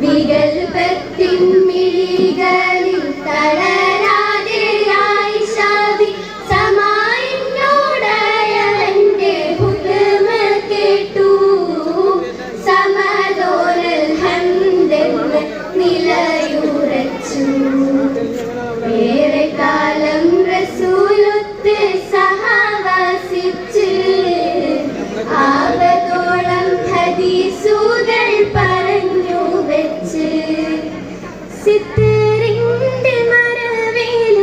വികൽപ്പത്തിൻ മിഴികളിൽ തള ചിത്തറിന്റെ മറവേല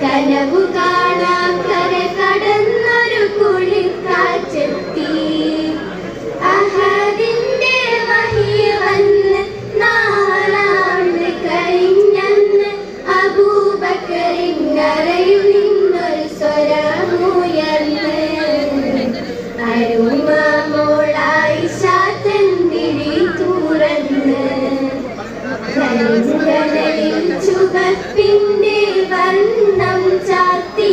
കനവു കാണാ കര കടന്ന് കത്തി.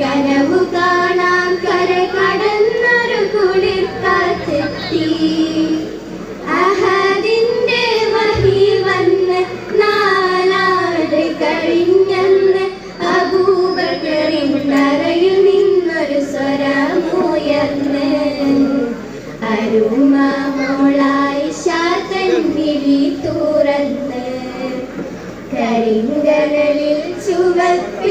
കനവു കാണാൻ കര കടന്നൊരു കുളിർക്കാറ്റെത്തി. അഹദിന്റെ വഹി വന്ന് നാലാട് കഴിഞ്ഞെന്ന് അബൂബക്കറിൻ നിന്നൊരു സ്വരമുയർന്ന്. അരുമ ശാതൻ വിളി തുറന്ന്.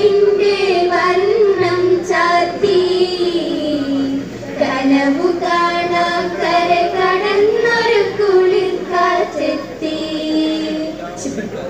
നിന്റെ വർണം ചാത്തി കനവുകാ